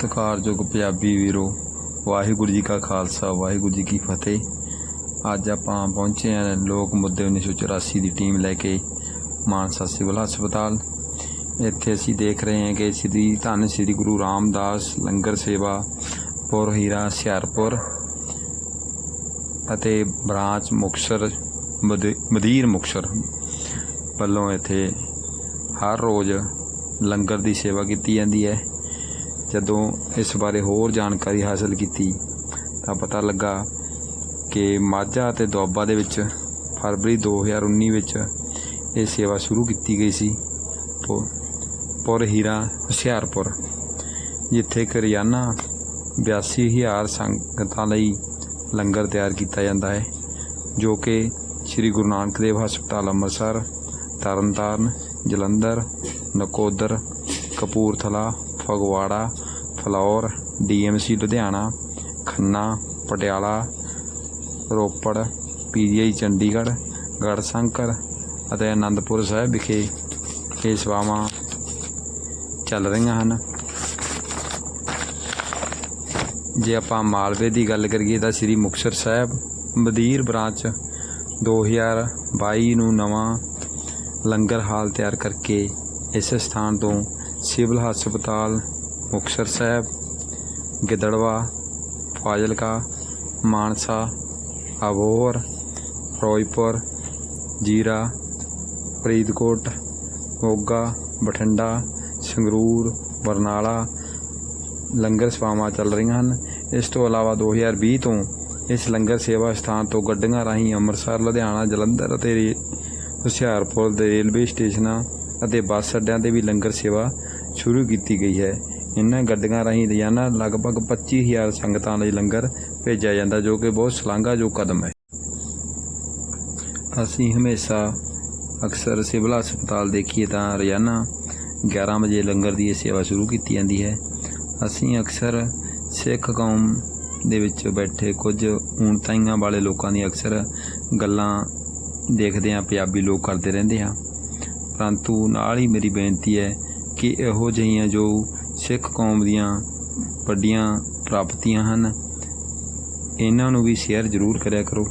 ਸਤਿਕਾਰਯੋਗ ਪੰਜਾਬੀ ਵੀਰੋ, ਵਾਹਿਗੁਰੂ ਜੀ ਕਾ ਖਾਲਸਾ, ਵਾਹਿਗੁਰੂ ਜੀ ਕੀ ਫਤਿਹ। ਅੱਜ ਆਪਾਂ ਪਹੁੰਚੇ ਹਾਂ ਲੋਕ ਮੁੱਦੇ 1984 ਦੀ ਟੀਮ ਲੈ ਕੇ ਮਾਨਸਾ ਸਿਵਲ ਹਸਪਤਾਲ। ਇੱਥੇ ਅਸੀਂ ਦੇਖ ਰਹੇ ਹਾਂ ਕਿ ਸ੍ਰੀ ਧੰਨ ਸ੍ਰੀ ਗੁਰੂ ਰਾਮਦਾਸ ਲੰਗਰ ਸੇਵਾ ਪੁਰ ਹੀਰਾ ਹੁਸ਼ਿਆਰਪੁਰ ਅਤੇ ਬ੍ਰਾਂਚ ਮੁਕਤਸਰ, ਮਦ- ਮਦੀਰ ਮੁਕਤਸਰ ਵੱਲੋਂ ਇੱਥੇ ਹਰ ਰੋਜ਼ ਲੰਗਰ ਦੀ ਸੇਵਾ ਕੀਤੀ ਜਾਂਦੀ ਹੈ। ਜਦੋਂ ਇਸ ਬਾਰੇ ਹੋਰ ਜਾਣਕਾਰੀ ਹਾਸਲ ਕੀਤੀ, ਤਾਂ ਪਤਾ ਲੱਗਾ ਕਿ ਮਾਝਾ ਅਤੇ ਦੁਆਬਾ ਦੇ ਵਿੱਚ ਫਰਵਰੀ 2019 ਵਿੱਚ ਇਹ ਸੇਵਾ ਸ਼ੁਰੂ ਕੀਤੀ ਗਈ ਸੀ, ਪੁ- ਪੁਰ ਹੀਰਾ ਹੁਸ਼ਿਆਰਪੁਰ, ਜਿੱਥੇ ਕਿ ਰੋਜ਼ਾਨਾ 82000 ਸੰਗਤਾਂ ਲਈ ਲੰਗਰ ਤਿਆਰ ਕੀਤਾ ਜਾਂਦਾ ਹੈ, ਜੋ ਕਿ ਸ੍ਰੀ ਗੁਰੂ ਨਾਨਕ ਦੇਵ ਹਸਪਤਾਲ ਅੰਮ੍ਰਿਤਸਰ, ਤਰਨਤਾਰਨ, ਜਲੰਧਰ, ਨਕੋਦਰ, ਕਪੂਰਥਲਾ ਫਗਵਾੜਾ, ਫਲੌਰ ਸੀ Ludhiana, Khanna, Patiala, Ropar P G I Chandigarh Garhshankar ਅਤੇ ਅਨੰਦਪੁਰ ਸਾਹਿਬ ਵਿਖੇ ਇਹ ਸੇਵਾਵਾਂ ਚੱਲ ਰਹੀਆਂ ਹਨ। ਜੇ ਆਪਾਂ ਮਾਲਵੇ ਦੀ ਗੱਲ ਕਰੀਏ ਤਾਂ ਸ੍ਰੀ ਮੁਕਤਸਰ ਸਾਹਿਬ ਮਦੀਰ ਬ੍ਰਾਂਚ 2022 ਨੂੰ ਨਵਾਂ ਲੰਗਰ ਹਾਲ ਤਿਆਰ ਕਰਕੇ ਇਸ ਸਥਾਨ ਤੋਂ ਸਿਵਲ ਹਸਪਤਾਲ, ਮੁਕਤਸਰ ਸਾਹਿਬ, ਗਿੱਦੜਵਾ, ਫਾਜ਼ਿਲਕਾ, ਮਾਨਸਾ, ਅਬੋਹਰ, ਫਿਰੋਜ਼ਪੁਰ, ਜੀਰਾ, ਫਰੀਦਕੋਟ, ਮੋਗਾ, ਬਠਿੰਡਾ, ਸੰਗਰੂਰ, ਬਰਨਾਲਾ, ਲੰਗਰ ਸੇਵਾਵਾਂ ਚੱਲ ਰਹੀਆਂ ਹਨ। ਇਸ ਤੋਂ ਇਲਾਵਾ 2020 ਤੋਂ ਇਸ ਲੰਗਰ ਸੇਵਾ ਸਥਾਨ ਤੋਂ ਗੱਡੀਆਂ ਰਾਹੀਂ ਅੰਮ੍ਰਿਤਸਰ, ਲੁਧਿਆਣਾ, ਜਲੰਧਰ ਅਤੇ ਰੇ- ਹੁਸ਼ਿਆਰਪੁਰ ਦੇ ਰੇਲਵੇ ਸਟੇਸ਼ਨਾਂ ਅਤੇ ਬੱਸ ਅੱਡਿਆਂ ਤੇ ਵੀ ਲੰਗਰ ਸੇਵਾ ਸ਼ੁਰੂ ਕੀਤੀ ਗਈ ਹੈ। ਇਹਨਾਂ ਗੱਡੀਆਂ ਰਾਹੀਂ ਰੋਜ਼ਾਨਾ ਲਗਭਗ 25000 ਸੰਗਤਾਂ ਲਈ ਲੰਗਰ ਭੇਜਿਆ ਜਾਂਦਾ, ਜੋ ਕਿ ਬਹੁਤ ਸ਼ਲਾਘਾਯੋਗ ਕਦਮ ਹੈ। ਅਸੀਂ ਹਮੇਸ਼ਾ ਅਕਸਰ ਸਿਵਲ ਹਸਪਤਾਲ ਦੇਖੀਏ ਤਾਂ ਰੋਜ਼ਾਨਾ 11 ਵਜੇ ਲੰਗਰ ਦੀ ਇਹ ਸੇਵਾ ਸ਼ੁਰੂ ਕੀਤੀ ਜਾਂਦੀ ਹੈ। ਅਸੀਂ ਅਕਸਰ ਸਿੱਖ ਕੌਮ ਦੇ ਵਿੱਚ ਬੈਠੇ ਕੁਝ ਊਣਤਾਈਆਂ ਵਾਲੇ ਲੋਕਾਂ ਦੀ ਅਕਸਰ ਗੱਲਾਂ ਦੇਖਦੇ ਹਾਂ, ਪੰਜਾਬੀ ਲੋਕ ਕਰਦੇ ਰਹਿੰਦੇ ਹਾਂ। ਪਰੰਤੂ ਨਾਲ ਹੀ ਮੇਰੀ ਬੇਨਤੀ ਹੈ ਕਿ ਇਹੋ ਜਿਹੀਆਂ ਜੋ ਸਿੱਖ ਕੌਮ ਦੀਆਂ ਵੱਡੀਆਂ ਪ੍ਰਾਪਤੀਆਂ ਹਨ, ਇਹਨਾਂ ਨੂੰ ਵੀ ਸ਼ੇਅਰ ਜ਼ਰੂਰ ਕਰਿਆ ਕਰੋ।